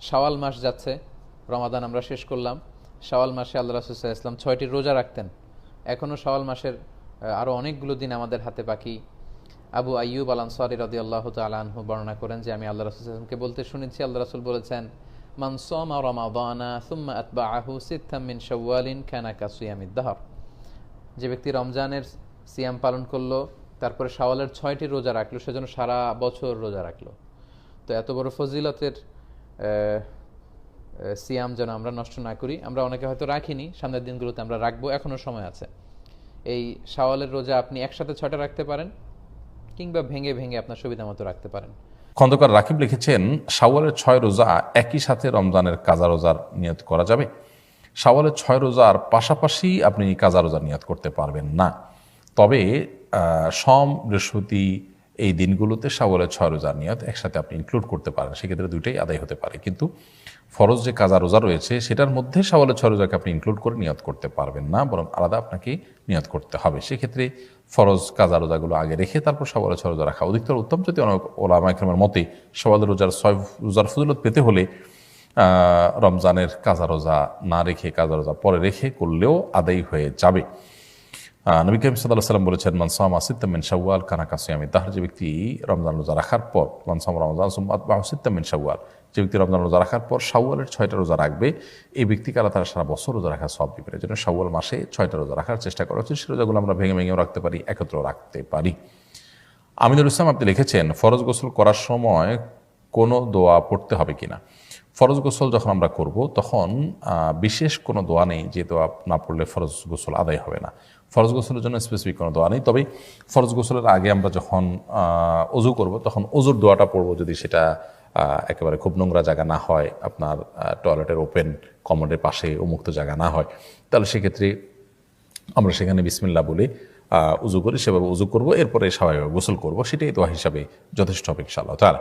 শাওয়াল মাস যাচ্ছে রমাদান আমরা শেষ করলাম। শাওয়াল মাসে আল্লাহ রাসুল্লাহ ইসলাম ছয়টি রোজা রাখতেন। এখনও শাওয়াল মাসের আরও অনেকগুলো দিন আমাদের হাতে বাকি। আবু আইয়ুব আল আনসারি রদি আল্লাহ তালহু বর্ণনা করেন যে আমি আল্লাহ রাসুলকে বলতে শুনেছি আল্লাহ রাসুল বলেছেন মান সোমা রমাদানা সুম্মা আতবাআহু সিত্তাম মিন শাওয়ালিন কাসিয়ামিদ দাহর। যে ব্যক্তি রমজানের সিয়াম পালন করল তারপরে শাওয়ালের ছয়টি রোজা রাখল সেজন্য সারা বছর রোজা রাখল। তো এত বড় ফজিলতের আহ, আহ, সিয়াম যেন আমরা নষ্ট না করি। আমরা অনেকে হয়তো রাখিনি, সামনের দিনগুলোতে আমরা রাখব এখনও সময় আছে। এই শাওয়ালের রোজা আপনি একসাথে ছয়টা রাখতে পারেন কিংবা ভেঙে ভেঙে আপনার সুবিধা মতো রাখতে পারেন। খন্দকার রাকিব লিখেছেন, শাওয়ালের ছয় রোজা একই সাথে রমজানের কাজা রোজার নিয়ত করা যাবে। শাওয়ালের ছয় রোজার পাশাপাশি আপনি কাজা রোজা নিয়ত করতে পারবেন না। তবে সম, বৃহস্পতি এই দিনগুলোতে শাওয়ালের ছয় রোজার নিয়ত একসাথে আপনি ইনক্লুড করতে পারেন। সেক্ষেত্রে দুইটাই আদায় হতে পারে। কিন্তু ফরজ যে কাজা, রোজা রয়েছে, সেটার মধ্যে শাওয়ালের ছয় রোজাকে আপনি ইনক্লুড করে নিয়ত করতে পারবেন না, বরং আলাদা আপনাকে নিয়ত করতে হবে। সেক্ষেত্রে ফরজ, কাজা, রোজাগুলো আগে রেখে তারপর সওয়ালের ছয় রোজা রাখা। অধিকতর উত্তম যদি অনেক ওলামা একরামের মতে সওয়ালের রোজার ছয়, রোজার ফজিলত পেতে হলে রমজানের কাজা, রোজা না রেখে, কাজা, রোজা পরে রেখে করলেও আদায় হয়ে যাবে। নবী করিম সাল্লাহ সাল্লাম বলেছেন মানসাম আসিত্তামিন শাওয়াল কানা কাসিয়ামি তাহার যে ব্যক্তি রমজান রোজা রাখার পর মানসাম রমজান সুম্মাত আসিত্তামিন শাওয়াল যে ব্যক্তি রমজান রোজা রাখার পর শাওয়ালের ছয়টা রোজা রাখবে, এই ব্যক্তিকে আল্লাহ তারা সারা বছর রোজা রাখার সব এই জন্য শাওয়াল মাসে ছয়টা রোজা রাখার চেষ্টা করা হচ্ছে সে রোজাগুলো আমরা ভেঙে ভেঙেও রাখতে পারি একত্র রাখতে পারি। আমিনুল ইসলাম আপনি লিখেছেন, ফরজ গোসল করার সময় কোনো দোয়া পড়তে হবে কিনা। ফরজ গোসল যখন আমরা করব, তখন বিশেষ কোনো দোয়া নেই যে দোয়া না পড়লে ফরজ গোসল আদায় হবে না। ফরজ গোসলের জন্য স্পেসিফিক কোনো দোয়া নেই। তবে ফরজ গোসলের আগে আমরা যখন অজু করব, তখন অজুর দোয়াটা পড়ব যদি সেটা একেবারে খুব নোংরা জায়গা না হয়, আপনার টয়লেটের ওপেন কমোডের পাশে উন্মুক্ত জায়গা না হয়, তাহলে সেক্ষেত্রে আমরা সেখানে বিসমিল্লা বলে উজু করি, সেভাবে উজু করব, এরপরে স্বাভাবিকভাবে গোসল করব, সেটাই দোয়া হিসাবে যথেষ্ট হবে ইনশাআল্লাহ তারা